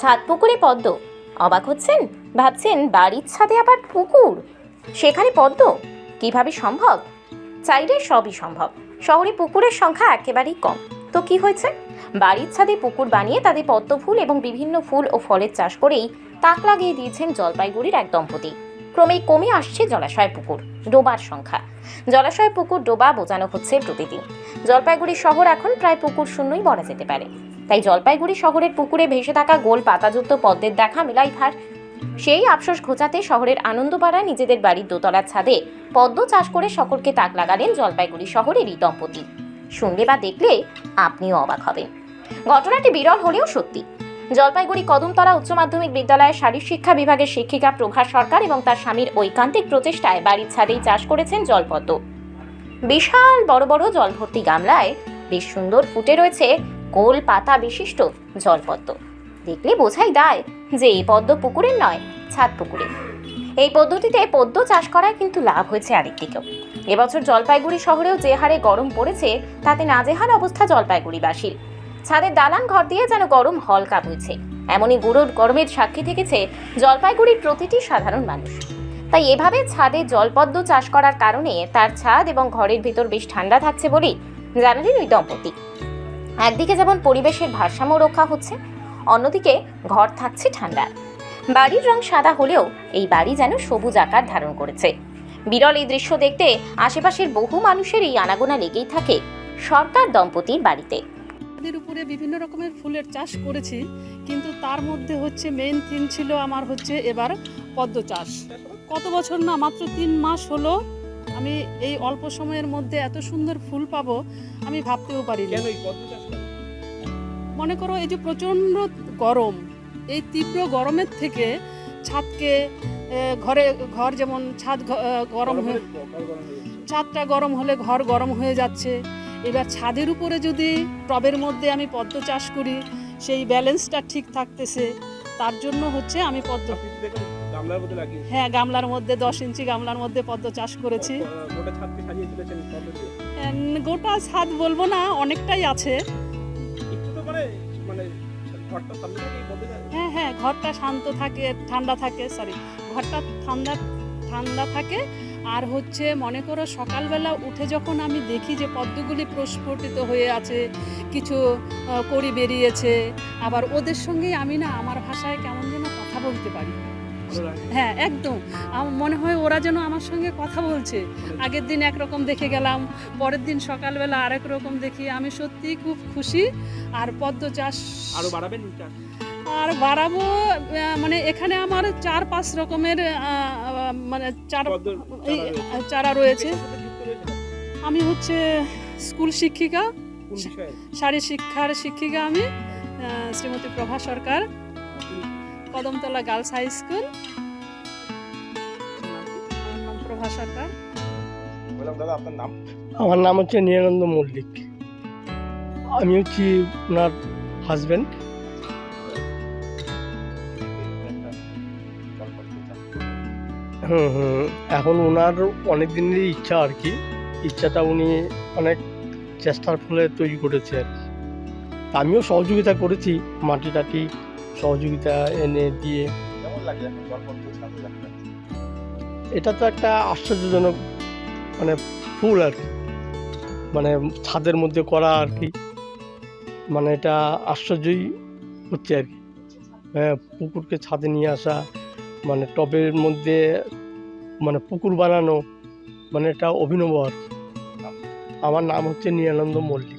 ছাদ পুকুরে পদ্ম। অবাক হচ্ছেন? ভাবছেন বাড়ির ছাদে আবার পুকুর? সেখানে পদ্ম? কীভাবে সম্ভব? চাইলে সবই সম্ভব। শহরে পুকুরের সংখ্যা একেবারেই কম। তো কি হয়েছে? বাড়ির ছাদে পুকুর বানিয়ে তাদের পদ্ম ফুল এবং বিভিন্ন ফুল ও ফলের চাষ করেই তাক লাগিয়ে দিয়েছেন জলপাইগুড়ির এক দম্পতি। ক্রমেই কমে আসছে জলাশয় পুকুর, ডোবার সংখ্যা। জলাশয় পুকুর ডোবা বোঝানো হচ্ছে প্রতিদিন। জলপাইগুড়ি শহর এখন প্রায় পুকুর শূন্যই বলা যেতে পারে। তাই জলপাইগুড়ি শহরের পুকুরে ভেসে থাকা গোল পাতাযুক্ত পদ্মের দেখা মেলাই ভার। সেই আফসোস ঘোচাতে শহরের আনন্দপাড়ায় নিজেদের বাড়ির দোতলার ছাদে পদ্ম চাষ করে সকলকে তাক লাগালেন জলপাইগুড়ি শহরের এই দম্পতি শুনলে বা দেখলে আপনিও অবাক হবেন। ঘটনাটি বিরল হলেও সত্যি। জলপাইগুড়ি কদমতলা উচ্চ মাধ্যমিক বিদ্যালয়ের শারীর শিক্ষা বিভাগের শিক্ষিকা প্রভা সরকার এবং তার স্বামীর ঐকান্তিক প্রচেষ্টায় বাড়ির ছাদেই চাষ করেছেন জলপদ্ম। বিশাল বড় বড় জল ভর্তি গামলায় বেশ সুন্দর ফুটে রয়েছে গোল পাতা বিশিষ্ট জলপদ্ম। দেখলে বোঝাই দায় যে এই পদ্ম পুকুরের নয়, ছাদ পুকুরে এই পদ্ধতিতে পদ্ম চাষ করায় কিন্তু লাভ হয়েছে আরেকদিকেও। এবছর জলপাইগুড়ি শহরেও যে হারে গরম পড়েছে, তাতে নাজেহাল অবস্থা জলপাইগুড়িবাসীর। ছাদের দালান ঘর দিয়ে যেন গরম হলকা বইছে এমনই গুঁড়োর গরমের সাক্ষী থেকেছে জলপাইগুড়ির প্রতিটি সাধারণ মানুষ। তাই এভাবে ছাদে জলপদ্ম চাষ করার কারণে তার ছাদ এবং ঘরের ভিতর বেশ ঠান্ডা থাকছে বলেই জানালেন ওই দম্পতি। একদিকে যেমন পরিবেশের ভারসাম্য রক্ষা হচ্ছে, অন্যদিকে ঘর থাকছে ঠান্ডা বাড়ির রং সাদা হলেও এই বাড়ি যেন সবুজ আকার ধারণ করেছে। বিরল এই দৃশ্য দেখতে আশেপাশের বহু মানুষের এই আনাগোনা লেগেই থাকে সরকার দম্পতির বাড়িতে। উপরে বিভিন্ন রকমের ফুলের চাষ করেছি, কিন্তু তার মধ্যে হচ্ছে মেইন থিম ছিল আমার হচ্ছে এবার পদ্ম চাষ। কত বছর না, মাত্র তিন মাস হলো আমি এই অল্প সময়ের মধ্যে এত সুন্দর ফুল পাবো আমি ভাবতেও করেন? মনে করো এই যে প্রচণ্ড গরম এই তীব্র গরমের থেকে ছাদকে ঘরে ঘর যেমন ছাদ গরম হয়ে। ছাদটা গরম হলে ঘর গরম হয়ে যাচ্ছে এবার ছাদের উপরে যদি টবের মধ্যে আমি পদ্ম চাষ করি সেই ব্যালেন্সটা ঠিক থাকতেছে তার জন্য হচ্ছে আমি পদ্ম হ্যাঁ গামলার মধ্যে দশ ইঞ্চি গামলার মধ্যে পদ্ম চাষ করেছি। গোটা ছাদ বলব না অনেকটাই আছে। মানে মানে হ্যাঁ হ্যাঁ ঘরটা শান্ত থাকে ঠান্ডা থাকে সরি ঘরটা ঠান্ডা ঠান্ডা থাকে। আর হচ্ছে মনে করো সকালবেলা উঠে যখন আমি দেখি যে পদ্মগুলি প্রস্ফুটিত হয়ে আছে কিছু কড়ি বেরিয়েছে আবার ওদের সঙ্গেই আমি না আমার ভাষায় কেমন যেন কথা বলতে পারি। হ্যাঁ একদম। আমার মনে হয় ওরা যেন আমার সঙ্গে কথা বলছে। আগের দিন একরকম দেখে গেলাম পরের দিন সকালবেলা আরেক রকম দেখি। আমি সত্যিই খুব খুশি। আর পদ্ম চাষ আরও বাড়াবেন আর বাড়াবো মানে এখানে আমার চার পাঁচ রকমের মানে চার চারা রয়েছে। আমি হচ্ছে স্কুল শিক্ষিকা। শারীর শিক্ষার শিক্ষিকা আমি Shrimati Prabha Sarkar. Kadamtala girls high school. আমার নাম প্রভা সরকার দাদা আপনার নাম? আমার নাম হচ্ছে নিরানন্দ মল্লিক। আমি হচ্ছি ওনার হাজব্যান্ড হুম হুম। এখন ওনার অনেক দিনেরই ইচ্ছা আর কি। ইচ্ছাটা উনি অনেক চেষ্টার ফলে তৈরি করেছে আর কি। আমিও সহযোগিতা করেছি মাটি টাটি সহযোগিতা এনে দিয়ে? এটা তো একটা আশ্চর্যজনক মানে ফুল আর কি। মানে ছাদের মধ্যে করা আর কি। মানে এটা আশ্চর্যই হচ্ছে আর কি। হ্যাঁ পুকুরকে ছাদে নিয়ে আসা মানে টবের মধ্যে মানে পুকুর বানানো মানে এটা অভিনব আর কি। আমার নাম হচ্ছে নিরানন্দ মল্লিক।